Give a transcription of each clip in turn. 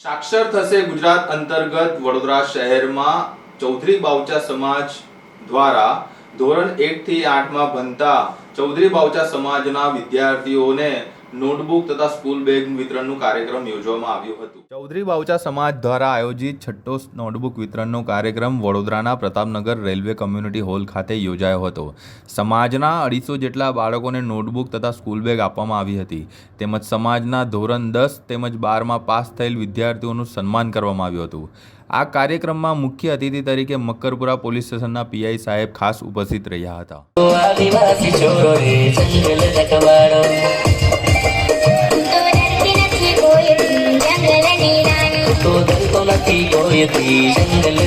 સાક્ષર થશે ગુજરાત અંતર્ગત વડોદરા શહેરમાં ચૌધરી બાવચા સમાજ દ્વારા ધોરણ એક થી આઠમાં ભણતા ચૌધરી બાવચા સમાજના વિદ્યાર્થીઓને નોટબુક તથા સ્કૂલ બેગ વિતરણનું કાર્યક્રમ યોજવામાં આવ્યું હતું. ચૌધરી બાવચા સમાજ દ્વારા આયોજિત છઠ્ઠો નોટબુક વિતરણનો કાર્યક્રમ વડોદરાના પ્રતાપનગર રેલવે કમ્યુનિટી હોલ ખાતે યોજાયો હતો. સમાજના અઢીસો જેટલા બાળકોને નોટબુક તથા સ્કૂલ બેગ આપવામાં આવી હતી. તેમજ સમાજના ધોરણ દસ તેમજ બારમાં પાસ થયેલ વિદ્યાર્થીઓનું સન્માન કરવામાં આવ્યું હતું. આ કાર્યક્રમમાં મુખ્ય અતિથિ તરીકે મક્કરપુરા પોલીસ સ્ટેશનના પીઆઈ સાહેબ ખાસ ઉપસ્થિત રહ્યા હતા. તો ડરતો નથી કોઈથી જંગલ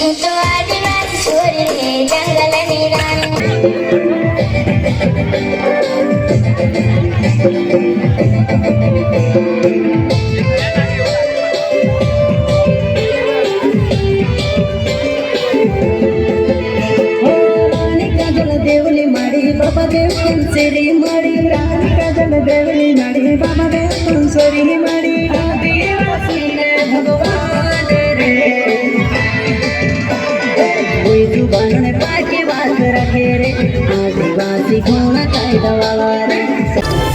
હું તો આદિવાસી దేవుని మడి రాధిక జన దేవుని నడి బాబా దేవుని సొరిగి మడి बनताची वासरा खेरे आदिवासी कोण काय दवा